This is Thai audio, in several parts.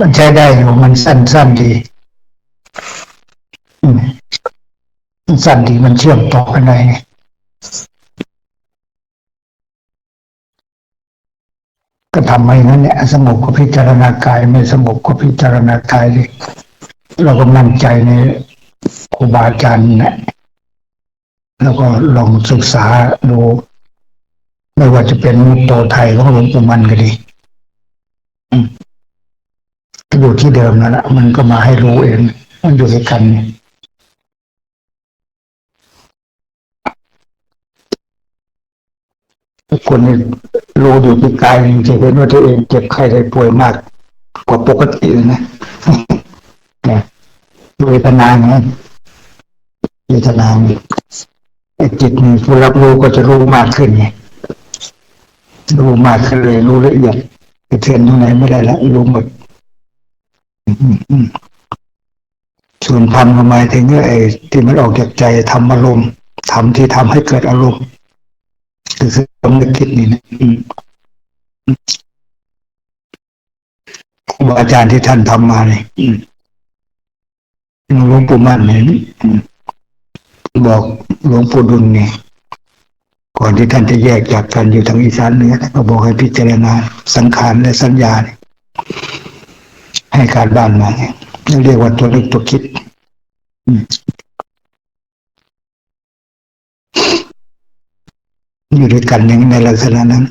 มันใช้ได้อยู่มันสั้นสั้นดีมันสั้นดีมันเชื่อมต่อกันได้ก็ทำให้นั้นเนี่ยสงบก็พิจารณากายไม่สงบก็พิจารณากายดิเราก็มั่นใจในครูบาอาจารย์นะแล้วก็ลองศึกษาดู ไม่ว่าจะเป็นมุตโตไทยของหลวงปู่มันก็ดี อยู่ที่เดิมนั่นแหละมันก็มาให้รู้เอง มันอยู่ด้วยกันเนี่ยคนนี่รู้อยู่ที่กายจริงๆเห็นว่าตัวเองเจ็บไข้ได้ป่วยมาก กว่าปกตินะเนี่ยเวทนาไงเวทนาไงไอ้จิตนี่ผู้รับรู้ก็จะรู้มากขึ้นไงรู้มากขึ้นเลยรู้ละเอียดเทือนตรงไหนไม่ได้ละรู้หมด ส่วนธรรมก็หมายถึงไอ้ที่มันออกจากใจทำอารมณ์ทำที่ทำให้เกิดอารมณ์คือความนึกคิดนี่นะครูบาอาจารย์ที่ท่านทำมาเนี่ยหลวงปู่มั่นเนี่ยบอกหลวงปู่ดุลเนี่ยก่อนที่ท่านจะแยกจากกันอยู่ทางอีสานเหนือท่านก็บอกให้พิจารณาสังขารและสัญญาเนี่ย ให้การบ้านมาเนี่ยเรียกว่าตัวนึกตัวคิดอยู่ด้วยกันอย่างในลักษณะนั้น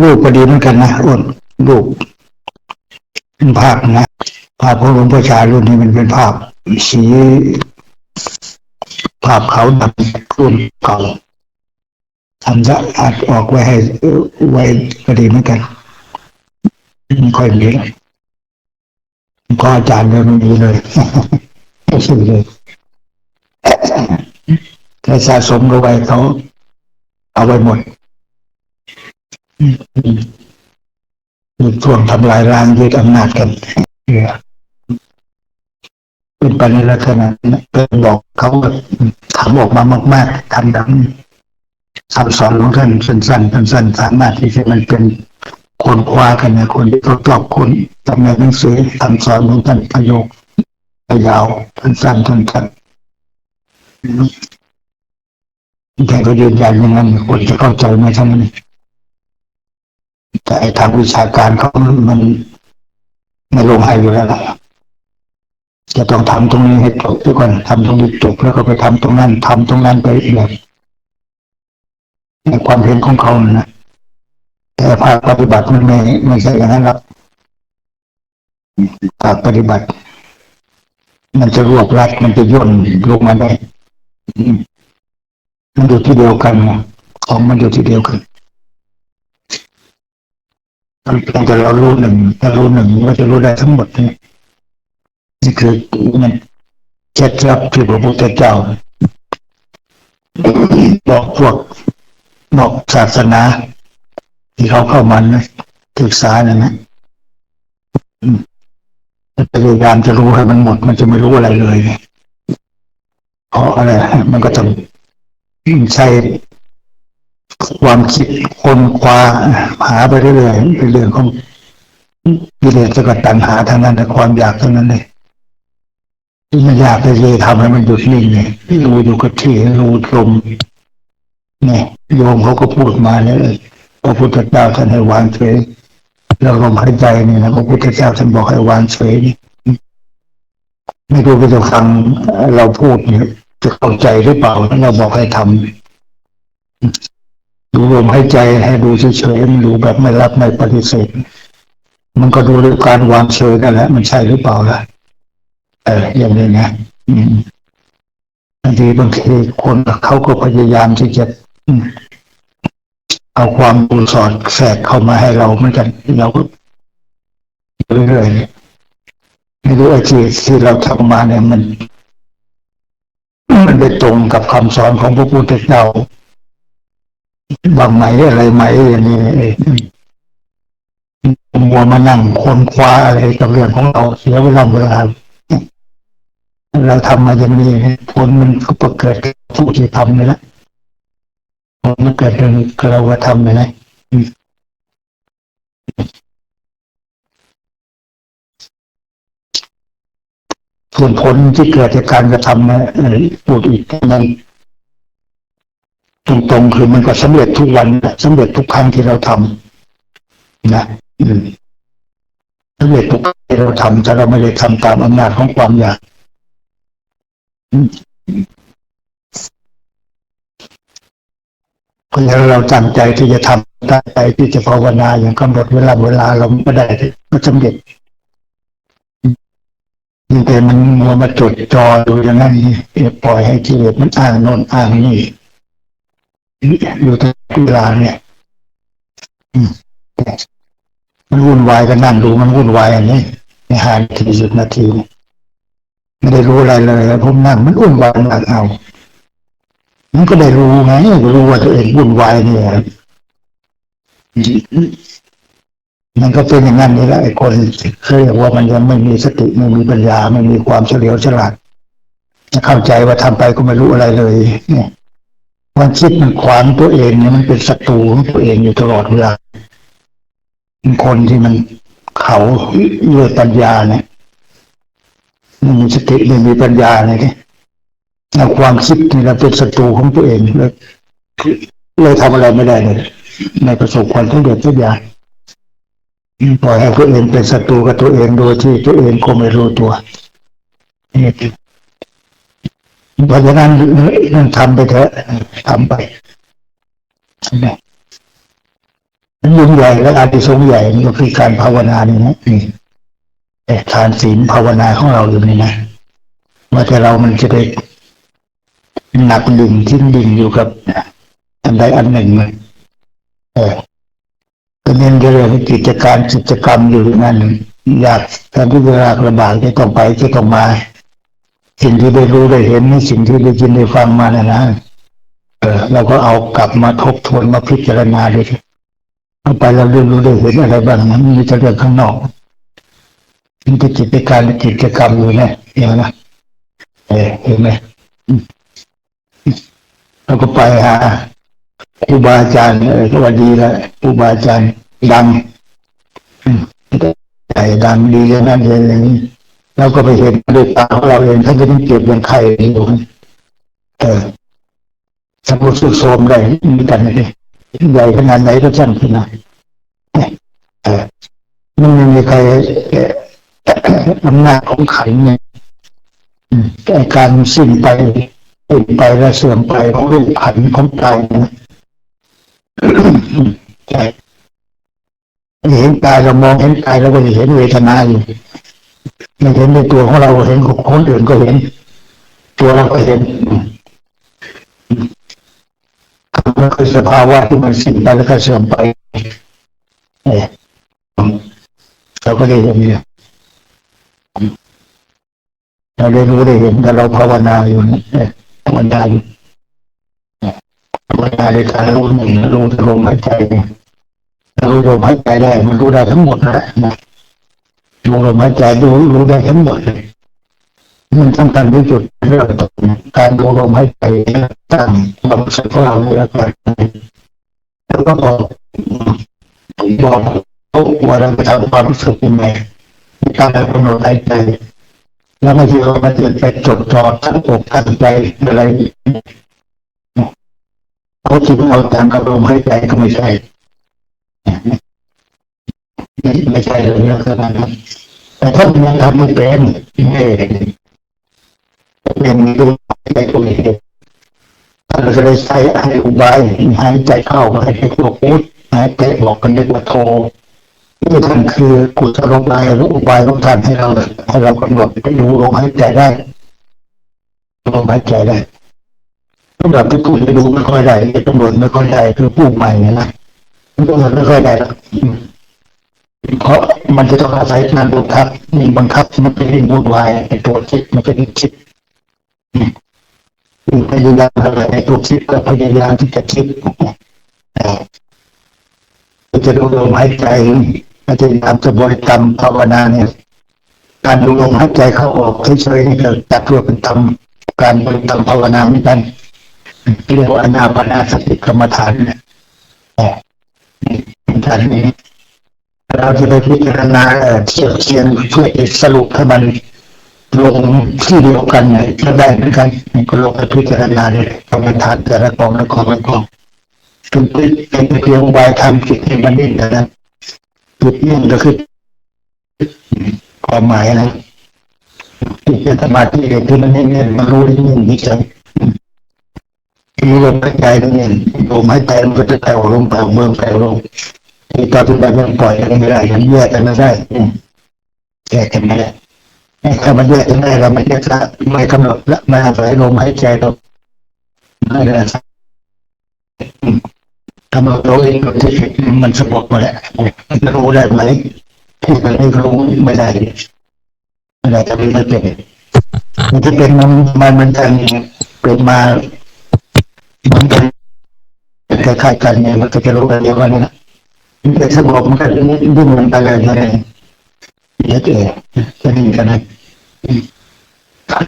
รูปก็ดีเหมือนกันนะอ้นรูปเป็นภาพนะภาพของหลวงพ่อชารุ่นนี้มันเป็นภาพสีภาพเขาดำรุ่นเก่าทำสะอาดออกไว้ให้ไว้ก็ดีเหมือนกันไม่ค่อยมีแล้ว ก็อาจารย์เลยไม่มีเลยไม่ซื้อเลยแต่สะสมเอาไว้เขาเอาไว้หมดมีช่วงทำลายล้างยึดอำนาจกันเนี่ยเป็นไปในลักษณะนั้นเป็นบอกเขาแบบทำออกมามาก ๆทำดังคำสอนของท่านสั้นๆสั้นๆสามารถที่จะมันเป็น คนคว้ากันนะคนที่ทดลองคนทำในหนังสือคำสอนของท่านประโยคยาวท่านสั้นท่านสั้นแต่ก็ยืนยันอย่างนั้นคนจะเข้าใจไหมทั้งนั้แต่ทางวิชาการเขามันไม่ลงให้อยู่แล้วล่ะจะต้องทำตรงนี้ให้จบด้วยกันทำตรงนี้จบแล้วก็ไปทำตรงนั้นทำตรงนั้นไปอีกแบบในความเห็นของเขานะ แต่ภาคปฏิบัติมันไม่ไม่ใช่อย่างนั้นหรอกภาคปฏิบัติ มันจะรวบรัดมันจะย่นลงมาได้มันอยู่ที่เดียวกันของมันอยู่ที่เดียวกันมันเพียงแต่เรารู้หนึ่งถ้ารู้หนึ่งก็จะรู้ได้ทั้งหมดนี่นี่คือมันเคล็ดลับที่พระพุทธเจ้าบอกพวกบอกศาสนา ที่เขาเข้ามานะศึกษาเนี่ยนะอืมพยายามจะรู้ให้มันหมด มันจะไม่รู้อะไรเลยเพราะอะไรมันก็ต้องใช้ความคิดคนคว้าหาไปเรื่อยๆเป็นเรื่องของกิเลสจะกตัณหาเท่านั้นแต่ความอยากเท่านั้นเลยที่มันอยากเลยทำให้มันหยุดนิ่งเนี่ยรู้อยู่กับที่รู้ลมเนี่ยโยมเขาก็พูดมาเนี่ย ระพุทธเจ้าท่านให้วางเฉยแล้วลมหายใจนี่นะพระพุทธเจ้าท่านบอกให้วางเฉยนี่ไม่รู้ว่าจะฟังเราพูดเนี่ยจะเข้าใจหรือเปล่าเราบอกให้ทำดูลมหายใจให้ดูเฉยๆมันดูแบบไม่รับไม่ปฏิเสธมันก็ดูด้วยการวางเฉยกันแหละมันใช่หรือเปล่าล่ะเอออย่างนี้นะบางทีบางทีคนเขาก็พยายามที่จะ เอาความบูสอดแทรกเข้ามาให้เราเหมือนกันเราก็เรื่อยๆไม่รู้ไอ้ที่ที่เราทำมาเนี่ยมัน มันไปตรงกับคำสอนของพระพุทธเจ้าบางไหมอะไรไหมอย่างนี้เองมัวมานั่งคนคว้าอะไรกับเรื่องของเราเสียเวลาเวลาเราทำมาอย่างนี้ผลมันก็เกิดผู้ที่ทำนี่แหละ มันเกิดเรื่องเราว่าทำไปนะส่วนผลที่เกิดจากการกระทำนะเอ่อพูดอีกนั้นตรงๆคือมันก็สำเร็จทุกวันนะสำเร็จทุกครั้งที่เราทำนะสำเร็จทุกครั้งที่เราทำแต่เราไม่ได้ทำตามอำนาจของความอยากอืมเพ ราะฉะนั้นเราตั้งใจที่จะทำตั้งใจที่จะภาวนาอย่างกำหนดเวลาเวลาเราไม่ได้ก็สำเร็จนี่แต่มันมัวมาจดจอดูอย่างนั้นปล่อยให้กิเลสมันอ้างโน่นอ้างนี่อยู่ตลอดเวลาเนี่ยมันวุ่นวายก็นั่งดูมันวุ่นวายอันนี้ในห้านาทีสิบนาทีไม่ได้รู้อะไรเลยผมนั่งมันวุ่นวายนักเอา มันก็ได้รู้ไงรู้ว่าตัวเองวุ่นวายเนี่ยมันก็เป็นอย่างนั้นนี่แหละไอ้คนเคยเรียกว่ามันยังไม่มีสติไม่มีปัญญาไม่มีความเฉลียวฉลาดเข้าใจว่าทำไปก็ไม่รู้อะไรเลยเนี่ยความคิดมันขวางตัวเองเนี่ยมันเป็นศัตรูของตัวเองอยู่ตลอดเวลาคนที่มันเขาเลือปัญญาเนี่ยไม่มีสติไม่มีปัญญาเนี่ย ความคิดนี่แหละเป็นศัตรูของตัวเองเลยเลยทำอะไรไม่ได้เลยในประสบความสำเร็จทุกอย่างปล่อยให้ตัวเองเป็นศัตรูกับตัวเองโดยที่ตัวเองก็ไม่รู้ตัวนี่เพราะฉะนั้นนั่นทำไปเถอะทำไปนะมันยิ่งใหญ่และอานิสงส์ใหญ่นี่ก็คือการภาวนานี่นะนี่แต่ทานศีลภาวนาของเราอยู่นี่นะว่าแต่เรามันจะได้ หนักดึงทิ้งดึงอยู่กับอันใดอันหนึ่งเลยเออก็เน้นเรื่องกิจการกิจกรรมอยู่นั่นอยากทำที่เวลาลำบากจะต้องไปจะต้องมา สิ่งที่ได้รู้ได้เห็นนี่สิ่งที่ได้ยินได้ฟังมานะนะเออเราก็เอากลับมาทบทวนมาพิจารณาดูเอาไปเราเรียนรู้ได้เห็นอะไรบ้างนะมีแต่เรื่องข้างนอกมันก็กิจการกิจกรรมอยู่เนี่ยเห็นไหมนะเออเห็นไหม อืมเราก็ไปหาครูบาอาจารย์เออก็ว่าดีล้วครูบาอาจารย์ดังใหญ่ดังดีอย่างนั้นอย่างนี้เราก็ไปเห็นด้วยตาของเราเองท่านก็ต้องเก็บเป็นไข่อยู่เออสมุทรสุโสมได้มีกันเลยใหญ่ขนาดไหนก็ช่างขนาดเออมันไม่มีใครอำนาจของขันเนี่ยแต่การสิ้นไป สิ้นไปและเสื่อมไปของรูปขันของกายนะใช่เห็นกายเรามองเห็นกายเราก็จะเห็นเวทนาอยู่ไม่เห็นในตัวของเราเห็นของคนอื่นก็เห็น ตัวเราก็เห็นมันคือสภาวะที่มันสิ้นไปแล้วก็เสื่อมไปเออเราก็ได้เห็นเนี่ยเราได้รู้ได้เห็นแต่เราภาวนาอยู่นี่ะเออภาวนาอยู่เวลาในการรู้หนึ่งรู้ลมหายใจรู้ลมหายใจได้ มันรู้ได้ทั้งหมดนะนะรู้ลมหายใจรู้รู้ได้ทั้งหมดเลยมันสำคัญที่สุดเรื่องตรงการรู้ลมหายใจตั้งความรู้สึกของเราในอากาศแล้วก็บอกบอกเขาว่าเราจะทำความรู้สึกยังไงในการกำหนดหายใจ แล้วบางทีเรามันจะไปจดจ่อตั้งอกตั้งใจอะไรเขาคิดว่าเอาตามกำลังให้ใจก็ไม่ใช่ไม่ไม่ใช่เลยลักษณะนั้นแต่ถ้ามันยังทำไม่เป็นไม่เป็นดูใจตัวเองถ้าเราจะได้ใช้ให้อุบายหายใจเข้าก็ให้ตัวพุทหายใจออกกันเรียกว่าโท นี่ท่านคือกุศโลบายหรืออุบายของท่านให้เราให้เรากำหนดให้รู้ลมหายใจได้ลมหายใจได้สำหรับที่ผู้ที่ดูไม่ค่อยได้ตำรวจไม่ค่อยได้คือผู้ใหม่เนี่ยนะมันตำรวจไม่ค่อยได้หรอกอืมเพราะมันจะต้องอาศัยการบังคับนี่บังคับมันเป็นเรื่องวุ่นวายไอ้ตัวคิดมันเป็นคิดอืมพยายามอะไรไอ้ตัวคิดก็พยายามที่จะคิดเอ่จะดูลมหายใจ พยายามจะบริกรรมภาวนาเนี่ย การดูลมหายใจเข้าออกเฉยๆนี่ก็จัดตัวเป็นตำการบริกรรมภาวนาเหมือนกันเรียกว่าอนาปนาสติกรรมฐานเนี่ยแต่ฐานนี้ เราจะไปพิจารณาเอ่อเทียบเทียงเพื่อสรุปให้มันลงที่เดียวกันเนี่ยก็ได้เหมือนกันก็ลงไปพิจารณาเลยกรรมฐานแต่ละกองละกองละกองเป็นเป็นเพียงวายทำจิตให้มันนิ่งแต่นั้น จุดนิ่งก็คือความหมายนะจิตเป็นสมาธิที่มันนิ่งๆมันรู้นิ่งๆนี่จังมีลมหายใจตรงนี้ลมหายใจมันก็จะแผ่วลงแผ่วเมืองแผ่วลงที่ตอนที่มันยังปล่อยกันไม่ได้ยังแยกกันไม่ได้แยกกันไม่ได้ถ้ามันแยกกันได้เราไม่แยกละไม่กำหนดละไม่อาศัยลมหายใจเราไม่ได้ ทำเราเองที่มันสงบมาแล้วรู้ได้ไหมที่มันไม่รู้ไม่ได้ไม่ได้จะไม่ได้เป็นมันจะเป็นมันมันมันจะเป็นมามือนกันคล้ายๆกันเนี่ยมันก็จะรู้กันเดียวกันนะมันจะสงบมันก็ดิ้นมันไปเลยนั่นเองเดี๋ยวเจอจะนี่กันนะ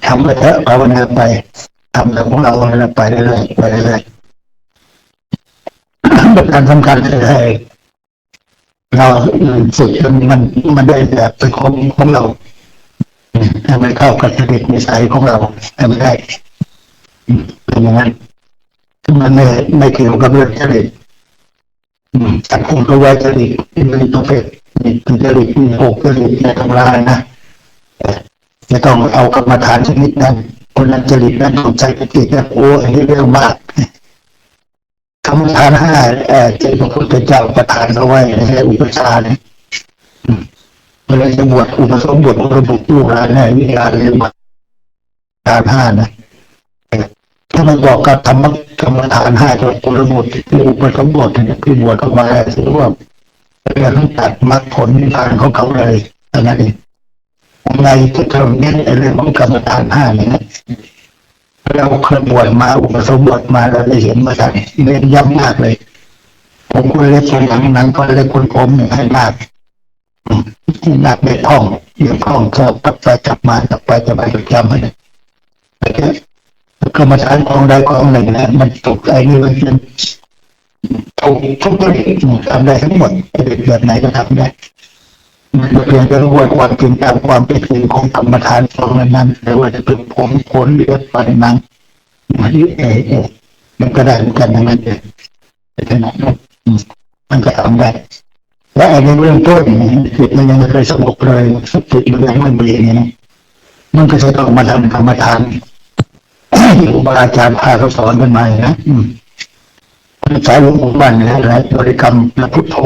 ทำไปเถอะภาวนาไปทำเรื่ของเราไปเรื่อยๆไปเรื่อยๆ เป็นการสำคัญเลยเราฝึกจนมันมันได้แบบเป็นของของเราให้มันเข้ากับจริตนิสัยของเราให้มันได้เป็นอย่างนั้นมันไม่ไม่เกี่ยวกับเรื่องจริตสังคมก็ไว้จริตมีประเภทมีจริตมีหกจริตในตำรานะจะต้องเอากรรมฐานชนิดนั้นคนนั้นจริตนั้นต้องใจปฏิจโอ้อันนี้เรื่องมาก กรรมฐานห้าเออเจ้าพระพุทธเจ้าประทานเอาไว้ในอุปชาเนี่ยเวลาจะบวชอุปสมบทระบุลูกหลานในวิญญาณเรียนมาฐานห้านะถ้ามันบอกกับธรรมกรรมฐานห้าตัวปุรบุตรคืออุปสมบทเนี่ยคือบวชเข้ามาถือว่าเป็นทั้งตัดมรรคผลนิพพานของเขาเลยอันนั้นเองในที่ทำเนี่ยเรื่องของกรรมฐานห้าเนี่ยนะ เราเคยบวชมาอุปสมบทมาเราได้เห็นมาจากเน้นย้ำมากเลย ผมคนเล็กคนหนังหนังคนเล็กคนผมเนี่ยให้มากให้มากในท้องเดี๋ยวท้องก็ปับไปจับมาจับไปจับไปจดจำให้แต่ก็มาใช้กองใดกองหนึ่งนะมันตกใจนี่มันเป็นถูกทุกเรื่องทำได้ทั้งหมดแบบไหนก็ทำได้ มันเพียงแต่รู้ว่าความจริงตามความเป็นจริงของกรรมฐานตรงนั้นหรือว่าจะเป็นผมขนเลือดฟันหนังมันเอเอมันก็ได้เหมือนกันทั้งนั้นเลยแต่ขนาดนั้นมันก็ทำได้และไอ้ในเรื่องต้นจิตมันยังไม่เคยสงบเลยสติมันยังไม่มีเนี่ยนะมันก็จะต้องมาทำกรรมฐานครูบาอาจารย์พาเขาสอนกันมานะอืมสายหลวงปู่บ้านนะหลายบริกรรมและพุทโธ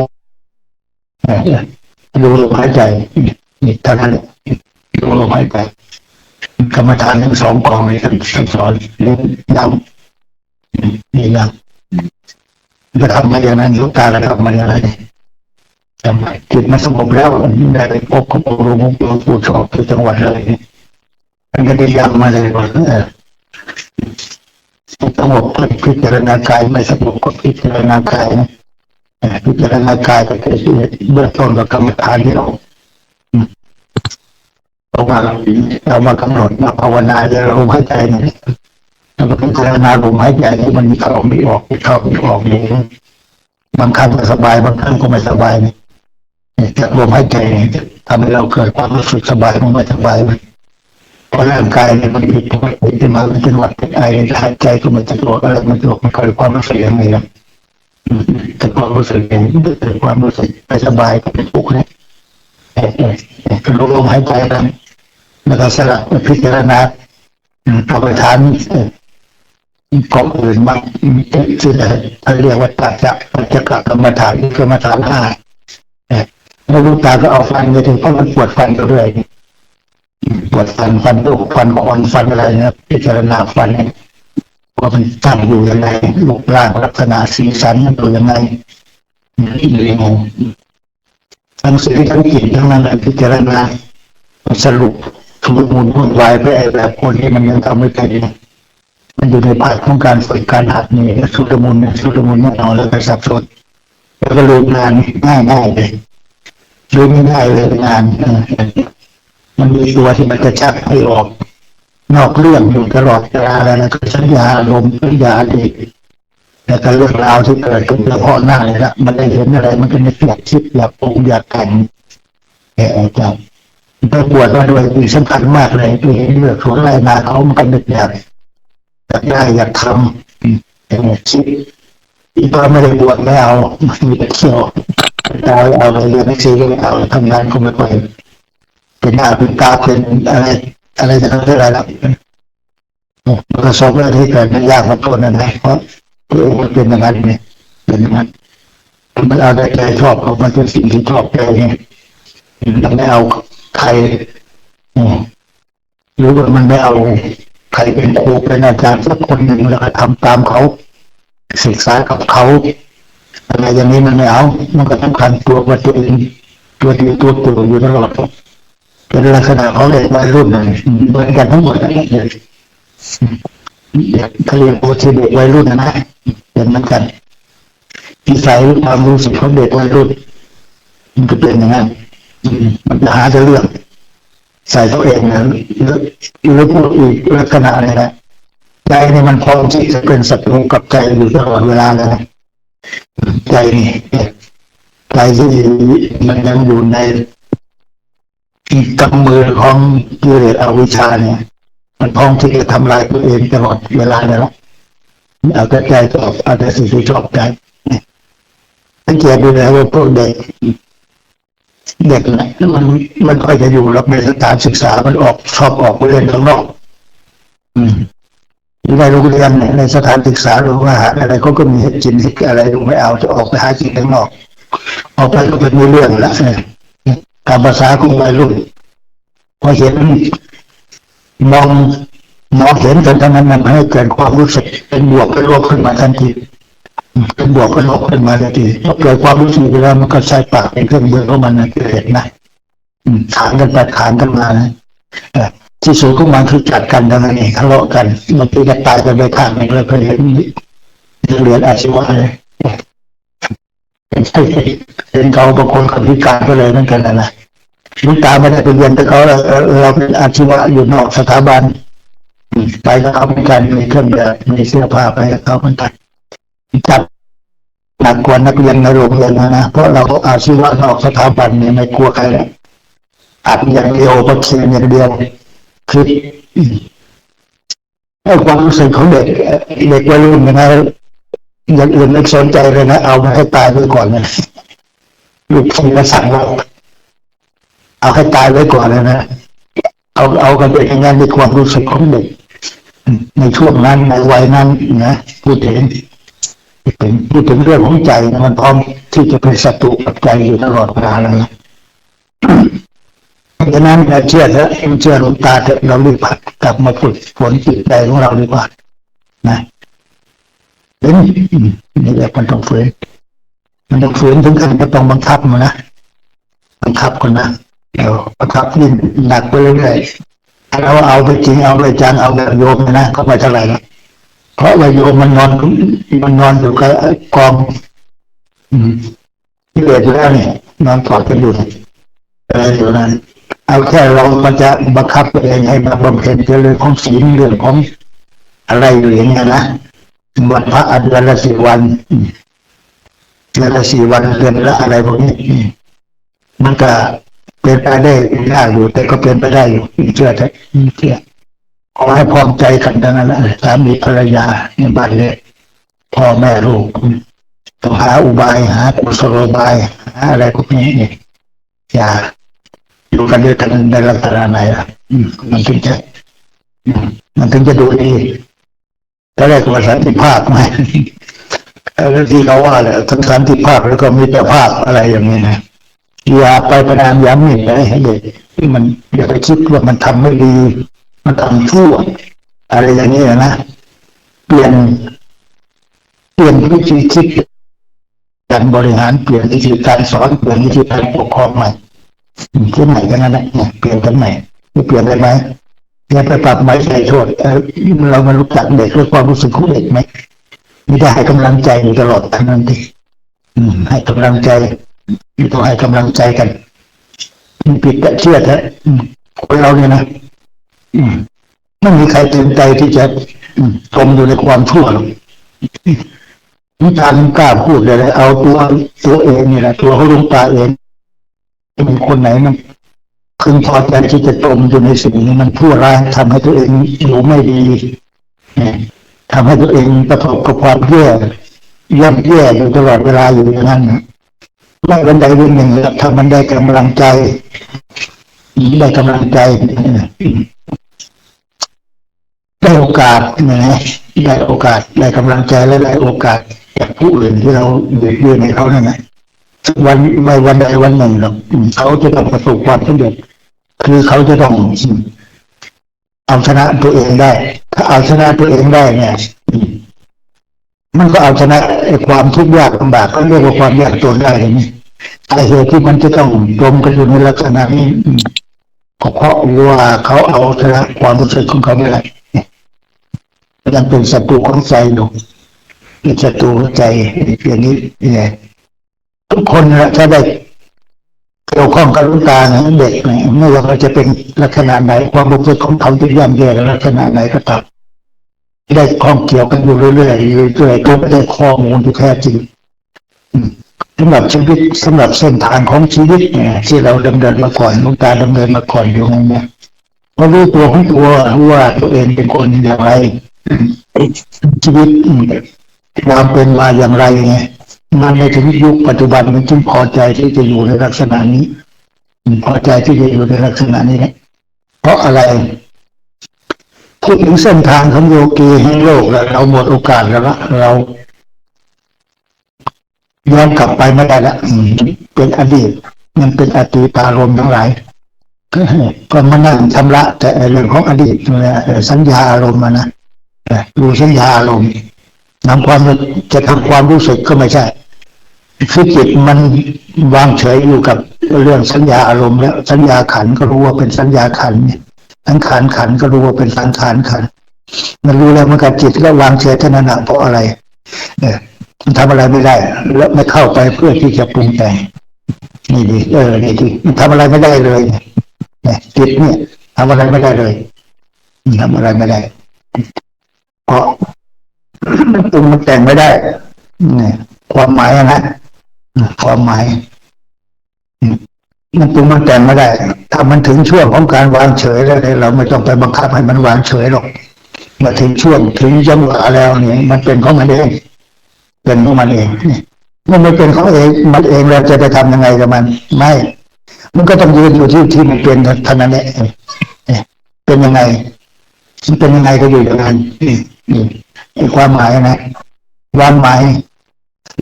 ดูลมหายใจนี่เท่านั้นดูลมหายใจกรรมฐานทั้งสองกองนี้ท่านท่านสอนเล่นย้ำนี่ย้ำจะทำมาอย่างนั้นลูกตาจะทำมาอย่างไรทำไมจิตมันสงบแล้วได้ไปพบกับองค์หลวงปู่ชอบที่จังหวัดเลยมันก็ได้ย้ำมาเลยว่าสงบก็พิจารณากายไม่สงบก็พิจารณากายนะ พิจารณากายก็คือเบื้องต้นกับกรรมฐานที่เราเรามาเรามากำหนดมาภาวนาจะลมหายใจเนี่ยเราพิจารณาลมหายใจนี่มันมีเข้ามีออกมีเข้ามีออกอยู่บางครั้งก็สบายบางครั้งก็ไม่สบายเนี่ยจากลมหายใจทำให้เราเกิดความรู้สึกสบายมันไม่สบายมันพอร่างกายเนี่ยมันผิดปกติขึ้นมามันเป็นหวัดเป็นไอหายใจก็มันจะโกรธอะไรมันจะมันเกิดความรู้สึกยังไงครับ แต่ความรู้สึกเองเกิดความรู้สึกไม่สบายก็เป็นทุกข์นะเออเออก็ลมหายใจกันแล้วก็สลับพิจารณาเอาไปทานกองอื่นบางที่เขาเรียกว่าตัดจะตัดจะกรรมฐานกรรมฐานห้าแล้วลูกตาก็เอาฟันไปถึงเพราะมันปวดฟันก็เรื่อยปวดฟันฟันลูกฟันคอนฟันอะไรนะพิจารณาฟันเนี่ย ว่ามันตั้งอยู่ยังไงรูปร่างลักษณะสีสันมันอยู่ยังไงนี่อยู่ยังไงทั้งสิ่งทั้งจิตทั้งนั้นพิจารณาสรุปสมมูลวุ่นวายไปไอ้แบบคนที่มันยังทำไม่เป็นมันอยู่ในภาคของการฝึกการหัดนี่สุดมุนสุดมุนแน่นอนแล้วก็สับสนแล้วก็ลืมงานง่ายง่ายเลยลืมง่ายเลยงานมันมีตัวที่มันจะชักให้ออก นอกเรื่องอยู่ตลอดเวลาแล้วก็สัญญาลมสัญญาดีแต่ก็เรื่องราวที่เกิดขึ้นเฉพาะหน้าเลยละมันได้เห็นอะไร มันก็ไม่อยากคิดอยากปรุงอยากแต่งแอบจับไปบวชมาด้วยมีสำคัญมากเลยมีเห็นเลือกสวนไรนาเขามันกันนึกอยากอยากได้อยากทำอย่างนี้คิดอีกตอนไม่ได้บวชไม่เอามีแต่เที่ยวเอาเอาไปเรียนหนังสือก็ไม่เอาทำงานก็ไม่ค่อยเป็นหน้าเป็นตาเป็นอะไร อะไรจะทำได้หรอกมันประสบอะไรที่เกิดมันยากมาต้นนั่นนะเพราะตัวเองมันเป็นอย่างนั้นเนี่ยเป็นอย่างนั้นมันเอาใจชอบเขามันเป็นสิ่งที่ชอบใจไงมันไม่เอาใครหรือว่ามันไม่เอาใครเป็นครูเป็นอาจารย์สักคนหนึ่งแล้วก็ทำตามเขาศึกษากับเขาอะไรอย่างนี้มันไม่เอา มันก็สำคัญตัวตัวเองตัวดีตัวตัวอยู่ตลอด เป็นลักษณะของเด็กวัยรุ่นเลยเหมือนกันทั้งหมดนั่เองเด็กเขาเรียนโอทีเด็กวัยรุ่นนะนะเป็นเหมือนกันนิสัยหรือความรู้สึกของเด็กวัยรุ่นมันก็เป็นอย่างนั้นมันจะหาแต่เรื่องใส่ตัวเองนะหรือหรือพูดอีกลักษณะอะไรนะใจนี่มันพร้อมที่จะเป็นศัตรูกับใจอยู่ตลอดเวลาเลยนะใจนี่ใจที่มันยังอยู่ใน กำมือของกิเลสอวิชชาเนี่ย มันพร้อมที่จะทำลายตัวเองตลอดเวลาเลยนะเอาแต่ใจชอบเอาแต่สิ่งที่ชอบใจสังเกตดูแล้วว่าพวกเด็กเด็กนะมันมันค่อยจะอยู่รับในสถานศึกษามันออกชอบออกไปเรียนข้างนอกอืมในโรงเรียนเนี่ยในสถานศึกษาหรือว่าหาอะไรเขาก็มีกินอะไรไม่เอาจะออกไปหากินข้างนอก ออกไปก็เป็นเรื่องละ ตามภาษาของวัยรุ่นพอเห็นมองมองเห็นกันทั้งนั้นมันให้เกิดความรู้สึกเป็นบวกเป็นลบขึ้นมาทันทีเป็นบวกเป็นลบขึ้นมาทันทีพอเกิดความรู้สึกไปแล้วมันก็ใช้ปากเป็นเครื่องมือของมันนะเกิดนะถามกันไปถามกันมานะที่สุดของมันคือจัดกันเท่านั้นเองทะเลาะกันบางทีก็ตายกันไปข้างหนึ่งแล้วเคยเห็นเรียนอาชีวะเลย ใช่เห็นเขาบางคนคนพิการก็เลยนั่นกันนะนะลูกตาไม่ได้ไปเรียนแต่เขาเราเราเป็นอาชีวะอยู่นอกสถาบันไปก็เขาเหมือนกันมีเครื่องแบบมีเสื้อผ้าไปกับเขาเหมือนกันจับหนักกว่านักเรียนในโรงเรียนนะนะเพราะเราอาชีวะนอกสถาบันเนี่ยไม่กลัวใครเลยอัดอย่างเดียวประเคียนอย่างเดียวคือไอ้ความรู้สึกของเด็กเด็กวัยรุ่นนะนะ อย่างอื่นไม่สนใจเลยนะ เอามาให้ตายไว้ก่อนนะลูกทีมาสั่งว่าเอาให้ตายไว้ก่อนเลยนะเอาเอากันไปอย่างนั้นในความรู้สึกของเด็กในช่วงนั้นในวัยนั้นนะพูดถึงถึงพูดถึงเรื่องของใจมันพร้อมที่จะเป็นศัตรูกับใจอยู่ตลอดเวลาเลยนะเพราะฉะนั้นเราเชื่อเถอะเชื่อหลวงตาเถอะเรารีบกลับมาฝึกฝนจิตใจของเราดีกว่านะ เห็นนี่แหละมันต้องฝืนมันต้องฝืนถึงขั้นก็ต้องบังคับมันนะบังคับคนนะเดี๋ยวบังคับยิ่งหนักไปเรื่อยๆถ้าเราเอาไปจริงเอาไปจังเอาแบบโยมนะก็ไม่เท่าไหร่นะเพราะว่าโยมมันนอนมันนอนอยู่กับกองอืมที่เหลืออยู่แล้วเนี่ยนอนกอดกันอยู่อะไรอยู่นั้น เอาแค่เรามันจะบังคับตัวเองให้มาบำเพ็ญเรื่องของศีลเรื่องของอะไรอยู่อย่างเงี้ยนะ วันพระอันเดือนละสี่วันเดือนละสี่วันเดือนละอะไรพวกนี้ มันก็เป็นไปได้ยากอยู่ แต่ก็เป็นไปได้อยู่เชื่อเถอะเชื่อขอให้พร้อมใจกันดังนั้นแหละสามีภรรยาในบ้านเลยพ่อแม่ลูกต้องหาอุบายหากุศโลบายหาอะไรพวกนี้นี่อย่าอยู่กันด้วยกันในลักษณะไหนล่ะมันถึงจะมมันถึงจะดูดี ก็เรียกว่าสันติภาพไหมแล้วที่เขาว่าแหละทั้งสันติภาพแล้วก็มิตรภาพอะไรอย่างนี้นะอย่าไปประนามย้ำหมิ่นเลยให้เด็กที่มันอย่าไปคิดว่ามันทำไม่ดี มันทำชั่ว อะไรอย่างนี้นะเปลี่ยนเปลี่ยนวิธีคิดการบริหารเปลี่ยนวิธีการสอนเปลี่ยนวิธีการปกครองใหม่ที่ไหนกันนั่นแหละเนี่ยเปลี่ยนกันใหม่ไม่เปลี่ยนได้ไหม เนี่ยไปปรับไม้ใส่โทษเรามารู้จักเด็กด้วยความรู้สึกของเด็กไหมม่ได้ให้กำลังใจอยู่ตลอดทั้งนั้นทีอืมให้กำลังใจไม่ต้องให้กำลังใจกันมันผิดแต่เชื่อเถอะคนเราเนี่ยนะมไม่มีใครเต็มใจที่จะจมอยู่ในความชั่วหรอกนิทานกล้าพูดเลยนะเอาตัวตัวเองนี่แหละตัวเขาลงตาเองเป็นคนไหนมัน พึงพอใจที่จะจมอยู่ในสิ่งนี้มันชั่วร้ายทำให้ตัวเองอยู่ไม่ดีเนี่ยทำให้ตัวเองประสบกับความแย่ย่ำแย่อยู่ตลอดเวลาอยู่อย่างนั้นนะไม่วันใดวันหนึ่งแล้วถ้ามันได้กำลังใจได้กำลังใจได้โอกาสนะได้โอกาสได้กำลังใจและได้โอกาสจากผู้อื่นที่เราเดือดเดือนในเขานั่นแหละวันไม่วันใดวันหนึ่งหรอกเขาจะต้องประสบความสำเร็จ คือเขาจะต้องเอาชนะตัวเองได้ ถ้าเอาชนะตัวเองได้เนี่ยมันก็เอาชนะไอ้ความทุกข์ยากลำบากก็เรียกว่าความยากจนได้เลยนี่สาเหตุที่มันจะต้องจมกันอยู่ในลักษณะนี้ก็เพราะว่าเขาเอาชนะความรู้สึกของเขาไม่ได้ยังเป็นศัตรูของใจอยู่เป็นศัตรูของใจอย่างนี้เนี่ยทุกคนนะถ้าได้ เกี่ยวข้องกับลูกตานเด็กเนี่ยไม่ว่าเขาจะเป็นลักษณะไหน ความรู้สึกของเขาจะย่ำแย่ลักษณะไหนก็ตามได้ข้องเกี่ยวกันอยู่เรื่อยๆเรื่อยๆก็ไม่ได้ข้อมูลที่แท้จริงสำหรับชีวิตสำหรับเส้นทางของชีวิตเนี่ยที่เราดำเนินมาก่อนลูกตาดำเนินมาก่อนอยู่ไงเนี่ยพอรู้ตัวของตัวว่าตัวเองเป็นคนอย่างไรชีวิตความเป็นมาอย่างไรไง มันในถึงยุคปัจจุบันมันจึงพอใจที่จะอยู่ในลักษณะนี้พอใจที่จะอยู่ในลักษณะนี้ เพราะอะไรพูดถึงเส้นทางของโยกีให้โลกแล้วเราหมดโอกาสแล้วละเราย้อนกลับไปไม่ได้ละเป็นอดีต มันเป็นอดีตารมณ์ทั้งหลายก็มานั่งชำระ แต่เรื่องของอดีตสัญญาอารมณ์นะดูสัญญาอารมณ์ นำความจะทำความรู้สึกก็ไม่ใช่คือจิตมันวางเฉยอยู่กับเรื่องสัญญาอารมณ์แล้วสัญญาขันก็รู้ว่าเป็นสัญญาขันเนี่ยสังขารขันก็รู้ว่าเป็นสังขารขันมันรู้แล้วมันกับจิตก็วางเฉยท่านั้นเพราะอะไร เนี่ยมันทำอะไรไม่ได้ แล้วไม่เข้าไปเพื่อที่จะปรุงแต่งนี่ดีเออนี่ดีมันทำอะไรไม่ได้เลยเนี่ยจิตเนี่ยทำอะไรไม่ได้เลยทำอะไรไม่ได้ เพราะ มันปรุงมันแต่งไม่ได้เนี่ยความหมายนะความหมายมันปรุงมันแต่งไม่ได้ ถ้ามันถึงช่วงของการวางเฉยแล้วเนี่ยเราไม่ต้องไปบังคับให้มันวางเฉยหรอกมาถึงช่วงถึงจังหวะแล้วเนี่ยมันเป็นของมันเอง เป็นของมันเองนี่เมื่อมันเป็นของเองมันเองเราจะไปทำยังไงกับมัน ไม่ มันก็ต้องยืนอยู่ที่ที่มันเป็นเท่านั้นแหละเป็นยังไงมันเป็นยังไงก็อยู่อย่างนั้นนี่ นี่ความหมายนะความหมาย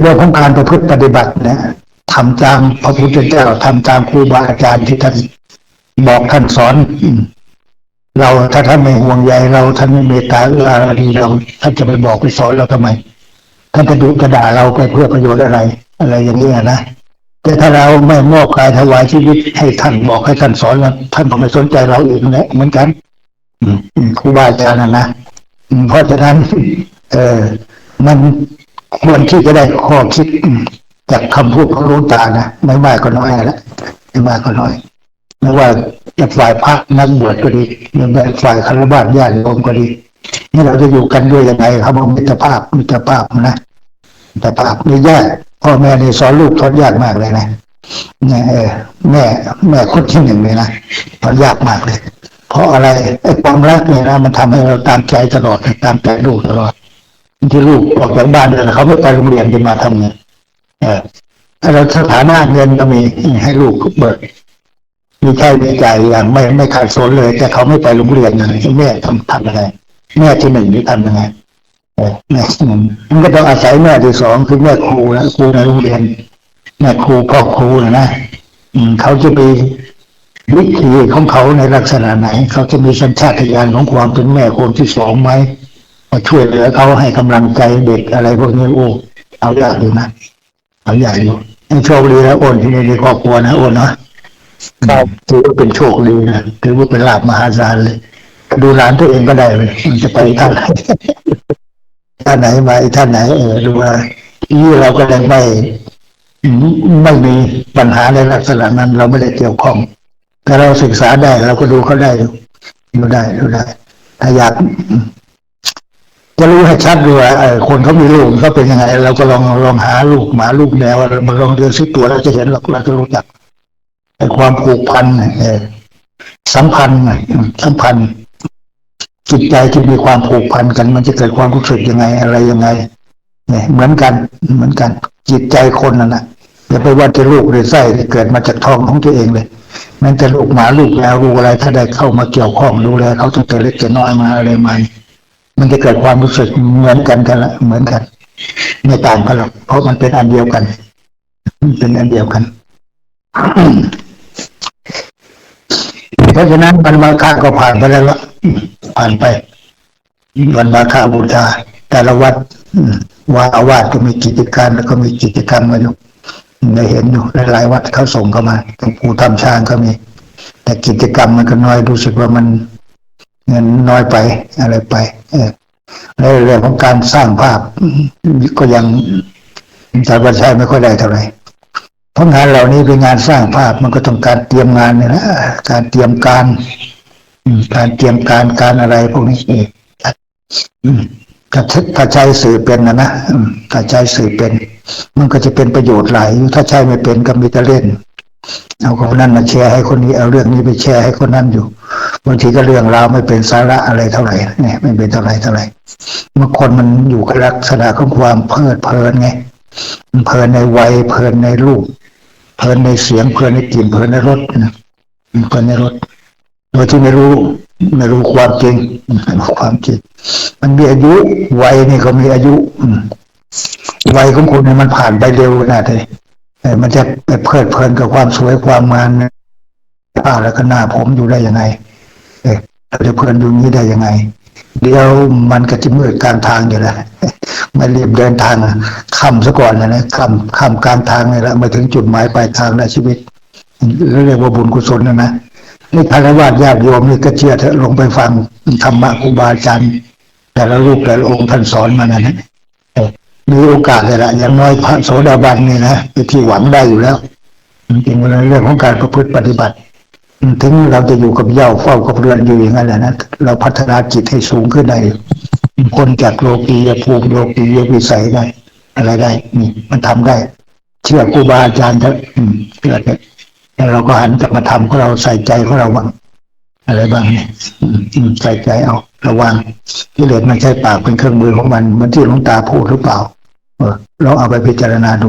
เรื่องของการประพฤติปฏิบัตินะทำตามพระพุทธเจ้าทำตามครูบาอาจารย์ที่ท่านบอกท่านสอน เราถ้าท่านไม่ห่วงใยเราท่านไม่เมตตาเอื้ออารีเราท่านจะไปบอกไปสอนเราทำไมท่านจะดุจะด่าเราไปเพื่อประโยชน์อะไร อะไรอย่างนี้นะแต่ถ้าเราไม่มอบกายถวายชีวิตให้ท่านบอกให้ท่านสอนแล้วท่านก็ไม่สนใจเราอีกนะเหมือนกันอืครูบาอาจารย์นะนะ เพราะฉะนั้น เออมันควรที่จะได้ข้อคิดจากคำพูดของหลวงตานะไม่มากก็น้อยแล้วไม่มากก็น้อยไม่ว่าจะฝ่ายพระนักบวชก็ดีหรือฝ่ายคารวะญาติโยมก็ดีนี่เราจะอยู่กันด้วยยังไงครับมิตรภาพมิตรภาพนะมิตรภาพนี่ยากพ่อแม่นี่สอนลูกสอนยากมากเลยนะเนี่ยแม่แม่คนที่หนึ่งเลยนะสอนยากมากเลย เพราะอะไรไอ้ความรักเนี่ยนะมันทำให้เราตามใจตลอดตามใจลูกตลอดที่ลูกออกจากบ้านเลยเขาไม่ไปโรงเรียนจะมาทำไงเออถ้าเราสถานะเงินก็มีให้ลูกเบิกมีใช่มีใจอย่างไม่ไม่ขาดสนเลย แต่เขาไม่ไปโรงเรียนเลยแม่ทำทำยังไงแม่ที่หนึ่งนี่ทำยังไงแม่ที่หนึ่งมันก็ต้องอาศัยแม่ที่สองคือแม่ครูนะครูในโรงเรียนแม่ครูพ่อครูนะนะเขาจะมี วิธีของเขาในลักษณะไหน เขาจะมีสัญชาตญาณของความเป็นแม่คนที่สองไหมมาช่วยเหลือเขาให้กำลังใจเด็กอะไรพวกนี้โอ้เอายากอยู่นะเอาใหญ่อยู่โชคดีแล้วโอนที่ในครอบครัวนะโอนนะครับถือว่าเป็นโชคดีนะถือว่าเป็นลาบมหาศาลเลย ดูร้านตัวเองก็ได้เลยมันจะไปท่านไหนท่านไหนมาท่านไหนเออดูว่าที่เราก็เลยไม่ไม่มีปัญหาในลักษณะนั้น เราไม่ได้เกี่ยวข้อง แต่เราศึกษาได้เราก็ดูเขาได้ดูได้ดูได้ถ้าอยากจะรู้ให้ชัดดูว่าคนเขามีลูกเขาเป็นยังไง เราก็ลองลองหาลูกหมาลูกแมวมาลองเรียนซิตัวเราจะเห็นเราเราจะรู้จักไอ้ความผูกพันเออสัมพันธ์ไงสัมพันธ์จิตใจที่มีความผูกพันกัน มันจะเกิดความรู้สึกยังไงอะไรยังไงเนี่ยเหมือนกันเหมือนกัน จิตใจคนนั่นแหละอย่าไปว่าจะลูกหรือไส้ที่เกิดมาจากท้องของตัวเองเลย แม้แต่ลูกหมาลูกแมวลูกอะไรถ้าได้เข้ามาเกี่ยวข้องดูแลเขาตั้งแต่เล็กแต่น้อยมาอะไรมามันจะเกิดความรู้สึกเหมือนกันกันละเหมือนกัน ไม่ต่างกันหรอกเพราะมันเป็นอันเดียวกันเป็นอันเดียวกันเพราะฉะนั้นวันมาฆาก็ผ่านไปแล้วละผ่านไปวันมาฆบูชาแต่ละวัดว่าอาวาสก็มีกิจการแล้วก็มีกิจกรรมมาอยู่ ได้เห็นอยู่หลายวัดเขาส่งเข้ามาตรงภูทำช้างก็มี แต่กิจกรรมมันก็น้อยรู้สึกว่ามันเงินน้อยไปอะไรไป เออแล้วเรื่องของการสร้างภาพก็ยังสารบัญชัยไม่ค่อยได้เท่าไหร่เพราะงานเหล่านี้เป็นงานสร้างภาพมันก็ต้องการเตรียมงานนี่ยนะการเตรียมการการเตรียมการการอะไรพวกนี้เองถ้าถ้าใช้สื่อเป็นนะนะถ้าใช้สื่อเป็น มันก็จะเป็นประโยชน์หลายอยู่ถ้าใช้ไม่เป็นก็มีแต่เล่น เอาคนนั้นมาแชร์ให้คนนี้เอาเรื่องนี้ไปแชร์ให้คนนั้นอยู่บางทีก็เรื่องราวไม่เป็นสาระอะไรเท่าไหร่เนี่ยไม่เป็นเท่าไหร่เท่าไหร่เมื่อคนมันอยู่กับลักษณะของความเพลิดเพลินไงมันเพลินในวัยเพลินในรูปเพลินในเสียงเพลินในกลิ่นเพลินในรสนะเพลินในรสโดยที่ไม่รู้ไม่รู้ความจริงความจริง มันมีอายุวัยนี่ก็มีอายุอื วัยของคุณเนี่ยมันผ่านไปเร็วขนาดไหนเออมันจะไปเพลิดเพลินกับความสวยความงามป้าแล้วก็หน้าผมอยู่ได้ยังไงเออเราจะเพลินอยู่นี้ได้ยังไง เดี๋ยวมันก็จะมืดกลางทางอยู่แล้วไม่รีบเดินทางค่ำซะก่อนนะนะค่ำค่ำกลางทางเลยละมาถึงจุดหมายปลายทางแล้วชีวิตเรียกว่าบุญกุศลนะนะนี่คารวะญาติโยมนี่ก็เชื่อเถอะลงไปฟังธรรมะครูบาอาจารย์แต่ละรูปแต่ละองค์ท่านสอนมานะนะเออ มีโอกาสเลยละอย่างน้อยพระโสดาบันนี่นะเป็นที่หวังได้อยู่แล้วจริงๆเวลาเรื่องของการประพฤติปฏิบัติ ถึงเราจะอยู่กับเหย้าเฝ้ากับเรือนอยู่อย่างนั้นแหละนะเราพัฒนาจิตให้สูงขึ้นได้คนจากโลกียภูมิโลกียวิสัยได้ อะไรได้นี่มันทำได้ เชื่อครูบาอาจารย์เถอะเชื่อเถอะแล้วเราก็หันกลับมาทำของเราใส่ใจของเราบ้างอะไรบ้างเนี่ยใส่ใจเอา ระวังกิเลสมันใช้ปากเป็นเครื่องมือของมัน มันที่หลวงตาพูดหรือเปล่า เออเราเอาไปพิจารณาดู